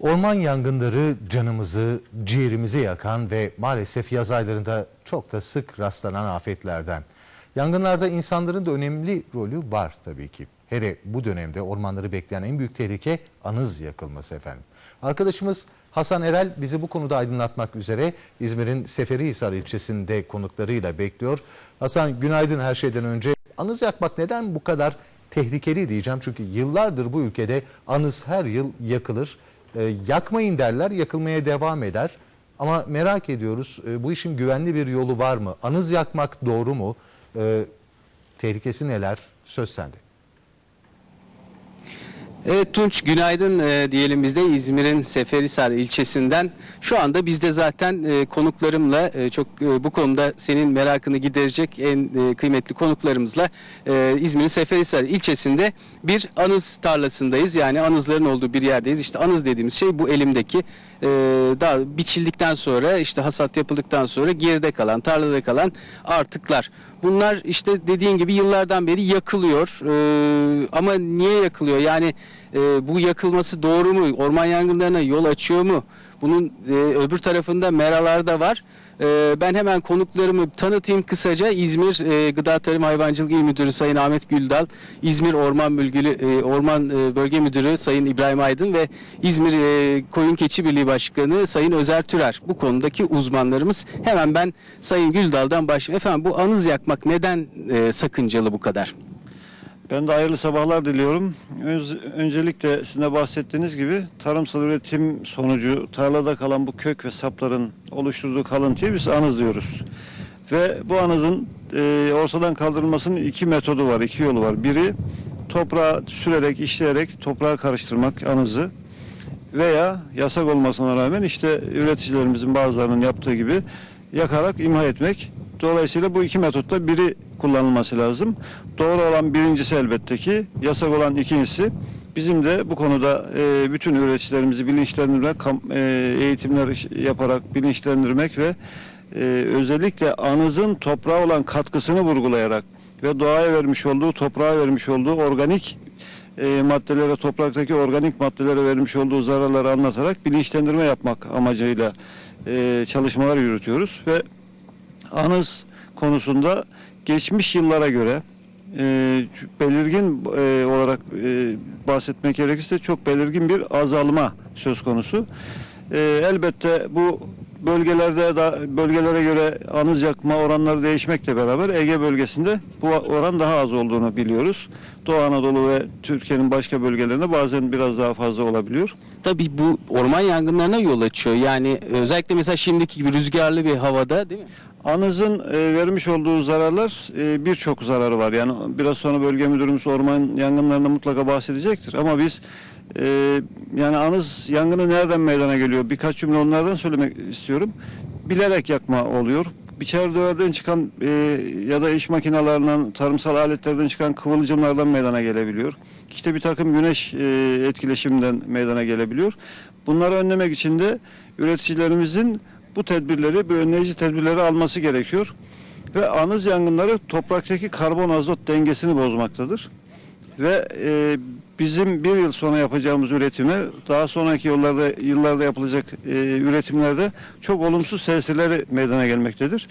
Orman yangınları canımızı, ciğerimizi yakan ve maalesef yaz aylarında çok da sık rastlanan afetlerden. Yangınlarda insanların da önemli rolü var tabii ki. Hele bu dönemde ormanları bekleyen en büyük tehlike anız yakılması efendim. Arkadaşımız Hasan Erel bizi bu konuda aydınlatmak üzere İzmir'in Seferihisar ilçesinde konuklarıyla bekliyor. Hasan günaydın her şeyden önce. Anız yakmak neden bu kadar tehlikeli diyeceğim. Çünkü yıllardır bu ülkede anız her yıl yakılır. E, yakmayın derler, yakılmaya devam eder. Ama merak ediyoruz e, bu işin güvenli bir yolu var mı? Anız yakmak doğru mu? E, tehlikesi neler? Söz sende. Evet Tunç günaydın e, diyelim biz de İzmir'in Seferihisar ilçesinden. Şu anda biz de zaten e, konuklarımla e, çok e, bu konuda senin merakını giderecek en e, kıymetli konuklarımızla e, İzmir'in Seferihisar ilçesinde bir anız tarlasındayız. Yani anızların olduğu bir yerdeyiz. İşte anız dediğimiz şey bu elimdeki e, daha biçildikten sonra işte hasat yapıldıktan sonra geride kalan tarlada kalan artıklar. Bunlar işte dediğin gibi yıllardan beri yakılıyor. Ee, ama niye yakılıyor? Yani e, bu yakılması doğru mu? Orman yangınlarına yol açıyor mu? Bunun e, öbür tarafında meralar da var. Ee, ben hemen konuklarımı tanıtayım kısaca. İzmir e, Gıda Tarım Hayvancılık İl Müdürü Sayın Ahmet Güldal, İzmir Orman Bölgeli e, Orman e, Bölge Müdürü Sayın İbrahim Aydın ve İzmir Koyun Keçi Birliği Başkanı Sayın Özer Türer. Bu konudaki uzmanlarımız. Hemen ben Sayın Güldal'dan başlayayım. Efendim bu anız yakmak neden sakıncalı bu kadar? Ben de hayırlı sabahlar diliyorum. Öncelikle sizin de bahsettiğiniz gibi tarımsal üretim sonucu tarlada kalan bu kök ve sapların oluşturduğu kalıntıyı biz anız diyoruz. Ve bu anızın e, ortadan kaldırılmasının iki metodu var, iki yolu var. Biri toprağa sürerek, işleyerek toprağa karıştırmak anızı veya yasak olmasına rağmen işte üreticilerimizin bazılarının yaptığı gibi yakarak imha etmek. Dolayısıyla bu iki metotta biri kullanılması lazım. Doğru olan birincisi elbette ki, yasak olan ikincisi. Bizim de bu konuda e, bütün üreticilerimizi bilinçlendirmek, e, eğitimler yaparak bilinçlendirmek ve e, özellikle anızın toprağa olan katkısını vurgulayarak ve doğaya vermiş olduğu, toprağa vermiş olduğu organik e, maddelere, topraktaki organik maddelere vermiş olduğu zararları anlatarak bilinçlendirme yapmak amacıyla e, çalışmalar yürütüyoruz ve anız konusunda geçmiş yıllara göre e, belirgin e, olarak e, bahsetmek gerekirse çok belirgin bir azalma söz konusu. E, elbette bu bölgelerde da bölgelere göre anız yakma oranları değişmekle beraber Ege bölgesinde bu oran daha az olduğunu biliyoruz. Doğu Anadolu ve Türkiye'nin başka bölgelerinde bazen biraz daha fazla olabiliyor. Tabii bu orman yangınlarına yol açıyor. Yani özellikle mesela şimdiki gibi rüzgarlı bir havada değil mi? Anızın e, vermiş olduğu zararlar e, birçok zararı var. Yani biraz sonra bölge müdürümüz orman yangınlarında mutlaka bahsedecektir. Ama biz e, yani anız yangını nereden meydana geliyor? Birkaç cümle onlardan söylemek istiyorum. Bilerek yakma oluyor. Biçer döverden çıkan e, ya da iş makinalarından, tarımsal aletlerden çıkan kıvılcımlardan meydana gelebiliyor. İşte bir takım güneş e, etkileşiminden meydana gelebiliyor. Bunları önlemek için de üreticilerimizin bu tedbirleri, bu önleyici tedbirleri alması gerekiyor. Ve anız yangınları topraktaki karbon azot dengesini bozmaktadır. Ve e, bizim bir yıl sonra yapacağımız üretime, daha sonraki yıllarda yıllarda yapılacak e, üretimlerde çok olumsuz tesirleri meydana gelmektedir.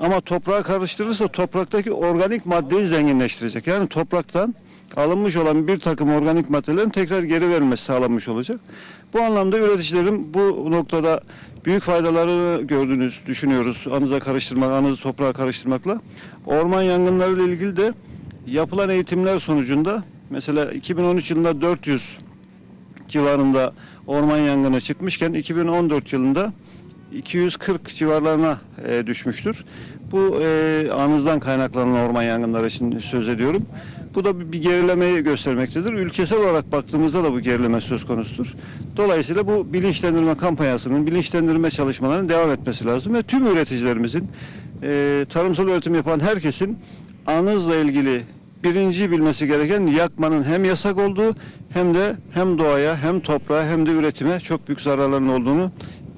Ama toprağa karıştırırsa topraktaki organik maddeyi zenginleştirecek. Yani topraktan alınmış olan bir takım organik maddelerin tekrar geri verilmesi sağlanmış olacak. Bu anlamda üreticilerin bu noktada büyük faydaları gördüğünüz düşünüyoruz. Anıza karıştırmak, anızı toprağa karıştırmakla. Orman yangınları ile ilgili de yapılan eğitimler sonucunda mesela 2013 yılında 400 civarında orman yangını çıkmışken 2014 yılında 240 civarlarına e, düşmüştür. Bu e, anızdan kaynaklanan orman yangınları için söz ediyorum. Bu da bir, bir gerilemeyi göstermektedir. Ülkesel olarak baktığımızda da bu gerileme söz konusudur. Dolayısıyla bu bilinçlendirme kampanyasının, bilinçlendirme çalışmalarının devam etmesi lazım ve tüm üreticilerimizin, e, tarımsal üretim yapan herkesin anızla ilgili birinci bilmesi gereken yakmanın hem yasak olduğu hem de hem doğaya hem toprağa hem de üretime çok büyük zararların olduğunu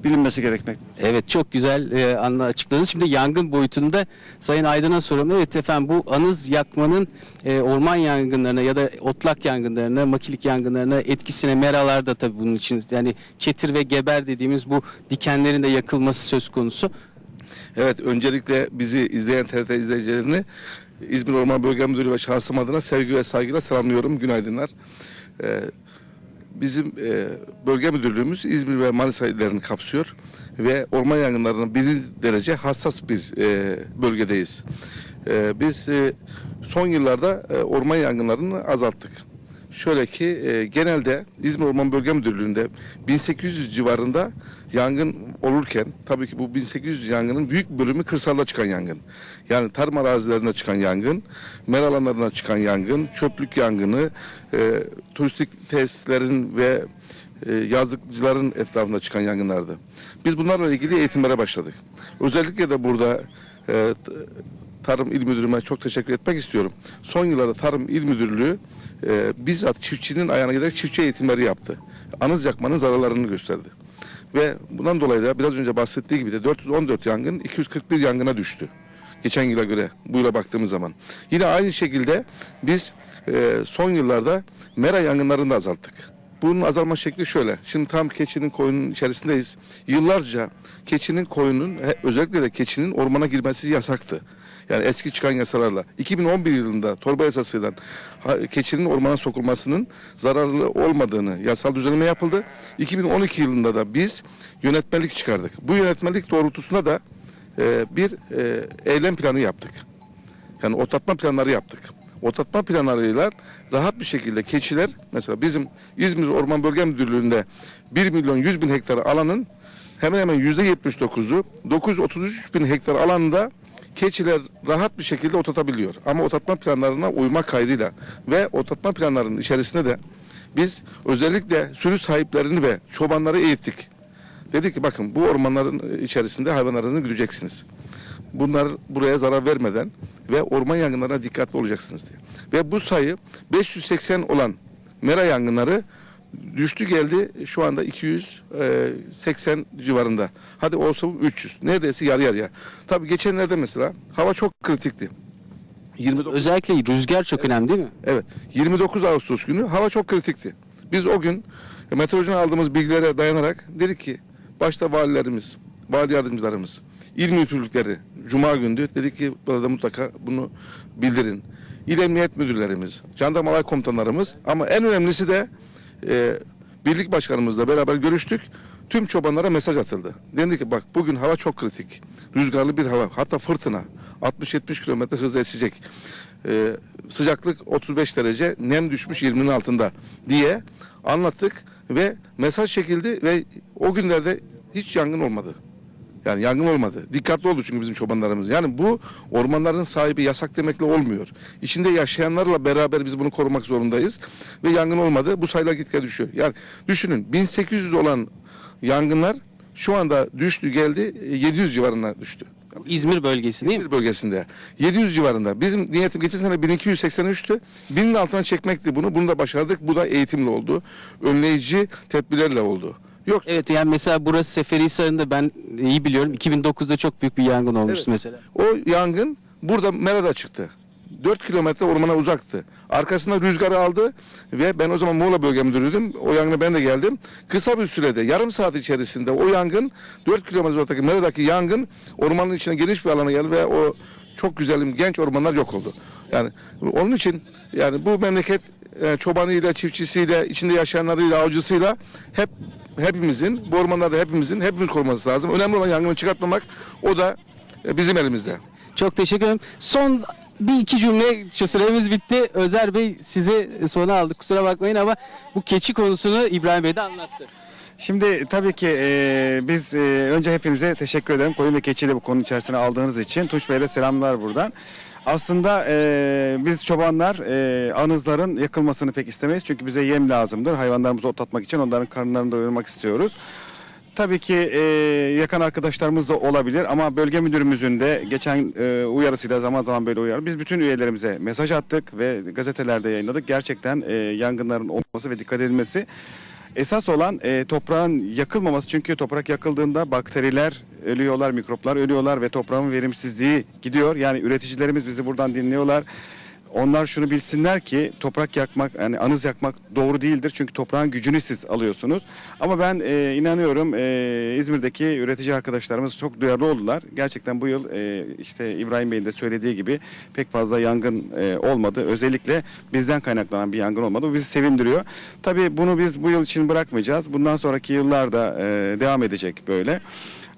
bilinmesi gerekmek. Evet çok güzel e, anla açıkladınız. Şimdi yangın boyutunda Sayın Aydın'a soralım. Evet efendim bu anız yakmanın e, orman yangınlarına ya da otlak yangınlarına, makilik yangınlarına etkisine meralar da tabii bunun için yani çetir ve geber dediğimiz bu dikenlerin de yakılması söz konusu. Evet, öncelikle bizi izleyen TRT izleyicilerini İzmir Orman Bölge Müdürü ve şahsım adına sevgi ve saygıyla selamlıyorum. Günaydınlar. Ee, bizim e, bölge müdürlüğümüz İzmir ve Manisa illerini kapsıyor ve orman yangınlarının birinci derece hassas bir e, bölgedeyiz. E, biz e, son yıllarda e, orman yangınlarını azalttık. Şöyle ki e, genelde İzmir Orman Bölge Müdürlüğü'nde 1800 civarında yangın olurken tabii ki bu 1800 yangının büyük bölümü kırsalda çıkan yangın. Yani tarım arazilerinde çıkan yangın, mera alanlarına çıkan yangın, çöplük yangını, e, turistik tesislerin ve e, yazlıkçıların etrafında çıkan yangınlardı. Biz bunlarla ilgili eğitimlere başladık. Özellikle de burada e, Tarım İl Müdürü'me çok teşekkür etmek istiyorum. Son yıllarda Tarım İl Müdürlüğü e, bizzat çiftçinin ayağına giderek çiftçi eğitimleri yaptı. Anız yakmanın zararlarını gösterdi. Ve bundan dolayı da biraz önce bahsettiği gibi de 414 yangın 241 yangına düştü. Geçen yıla göre bu yıla baktığımız zaman. Yine aynı şekilde biz e, son yıllarda mera yangınlarını da azalttık. Bunun azalma şekli şöyle. Şimdi tam keçinin koyunun içerisindeyiz. Yıllarca keçinin koyunun özellikle de keçinin ormana girmesi yasaktı. Yani eski çıkan yasalarla. 2011 yılında torba yasasıyla keçinin ormana sokulmasının zararlı olmadığını yasal düzenleme yapıldı. 2012 yılında da biz yönetmelik çıkardık. Bu yönetmelik doğrultusunda da e, bir e, eylem planı yaptık. Yani otlatma planları yaptık. Otlatma planlarıyla rahat bir şekilde keçiler mesela bizim İzmir Orman Bölge Müdürlüğü'nde 1 milyon 100 bin hektar alanın hemen hemen yüzde 79'u 933 bin hektar alanında keçiler rahat bir şekilde otlatabiliyor. Ama otlatma planlarına uymak kaydıyla ve otlatma planlarının içerisinde de biz özellikle sürü sahiplerini ve çobanları eğittik. Dedi ki bakın bu ormanların içerisinde hayvanlarınızı güdeceksiniz. Bunlar buraya zarar vermeden ve orman yangınlarına dikkatli olacaksınız diye. Ve bu sayı 580 olan mera yangınları düştü geldi şu anda 280 civarında. Hadi olsa bu 300. Neredeyse yarı yarıya. Tabii geçenlerde mesela hava çok kritikti. 29 Özellikle rüzgar çok önemli değil mi? Evet. 29 Ağustos günü hava çok kritikti. Biz o gün e, meteorolojiden aldığımız bilgilere dayanarak dedik ki başta valilerimiz, vali yardımcılarımız, il müdürlükleri cuma gündü dedik ki burada mutlaka bunu bildirin. İl emniyet müdürlerimiz, jandarma alay komutanlarımız ama en önemlisi de e, birlik başkanımızla beraber görüştük. Tüm çobanlara mesaj atıldı. Dendi ki bak bugün hava çok kritik. Rüzgarlı bir hava. Hatta fırtına. 60-70 kilometre hızla esecek. Ee, sıcaklık 35 derece. Nem düşmüş 20'nin altında diye anlattık ve mesaj çekildi ve o günlerde hiç yangın olmadı. Yani yangın olmadı. Dikkatli oldu çünkü bizim çobanlarımız. Yani bu ormanların sahibi yasak demekle olmuyor. İçinde yaşayanlarla beraber biz bunu korumak zorundayız. Ve yangın olmadı. Bu sayılar gitgide düşüyor. Yani düşünün 1800 olan yangınlar şu anda düştü geldi e, 700 civarına düştü. İzmir bölgesi değil mi? İzmir bölgesinde 700 civarında. Bizim niyetim geçen sene 1283'tü. Binin altına çekmekti bunu. Bunu da başardık. Bu da eğitimle oldu. Önleyici tedbirlerle oldu. Yok Evet yani mesela burası Seferihisar'ında ben iyi biliyorum. 2009'da çok büyük bir yangın olmuştu Evet. mesela. O yangın burada Mera'da çıktı. 4 kilometre ormana uzaktı. Arkasında rüzgarı aldı ve ben o zaman Muğla Bölge Müdürüydüm. O yangına ben de geldim. Kısa bir sürede yarım saat içerisinde o yangın 4 kilometre uzaktaki Mera'daki yangın ormanın içine geniş bir alana geldi ve o çok güzelim genç ormanlar yok oldu. Yani onun için yani bu memleket e, çobanıyla, çiftçisiyle, içinde yaşayanlarıyla, avcısıyla hep hepimizin, bu ormanlarda hepimizin hepimiz koruması lazım. Önemli olan yangını çıkartmamak o da e, bizim elimizde. Çok teşekkür ederim. Son bir iki cümle şu süremiz bitti. Özer Bey sizi sona aldık kusura bakmayın ama bu keçi konusunu İbrahim Bey de anlattı. Şimdi tabii ki e, biz e, önce hepinize teşekkür ederim. Koyun ve keçiyle bu konu içerisine aldığınız için. Tunç Bey'e de selamlar buradan. Aslında e, biz çobanlar e, anızların yakılmasını pek istemeyiz. Çünkü bize yem lazımdır. Hayvanlarımızı otlatmak için onların karınlarını doyurmak istiyoruz. Tabii ki e, yakan arkadaşlarımız da olabilir ama bölge müdürümüzün de geçen e, uyarısıyla zaman zaman böyle uyarı. Biz bütün üyelerimize mesaj attık ve gazetelerde yayınladık. Gerçekten e, yangınların olması ve dikkat edilmesi Esas olan e, toprağın yakılmaması çünkü toprak yakıldığında bakteriler ölüyorlar, mikroplar ölüyorlar ve toprağın verimsizliği gidiyor. Yani üreticilerimiz bizi buradan dinliyorlar. Onlar şunu bilsinler ki toprak yakmak yani anız yakmak doğru değildir. Çünkü toprağın gücünü siz alıyorsunuz. Ama ben e, inanıyorum e, İzmir'deki üretici arkadaşlarımız çok duyarlı oldular. Gerçekten bu yıl e, işte İbrahim Bey'in de söylediği gibi pek fazla yangın e, olmadı. Özellikle bizden kaynaklanan bir yangın olmadı. Bu bizi sevindiriyor. Tabii bunu biz bu yıl için bırakmayacağız. Bundan sonraki yıllarda e, devam edecek böyle.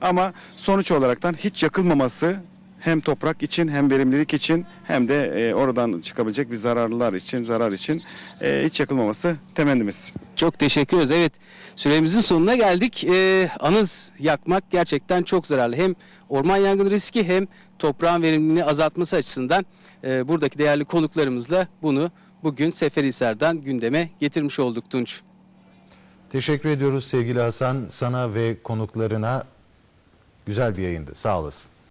Ama sonuç olaraktan hiç yakılmaması hem toprak için hem verimlilik için hem de e, oradan çıkabilecek bir zararlılar için, zarar için e, hiç yakılmaması temennimiz. Çok teşekkür ederiz. Evet süremizin sonuna geldik. Ee, anız yakmak gerçekten çok zararlı. Hem orman yangını riski hem toprağın verimliliğini azaltması açısından e, buradaki değerli konuklarımızla bunu bugün Seferihisar'dan gündeme getirmiş olduk Tunç. Teşekkür ediyoruz sevgili Hasan sana ve konuklarına güzel bir yayındı. Sağ olasın.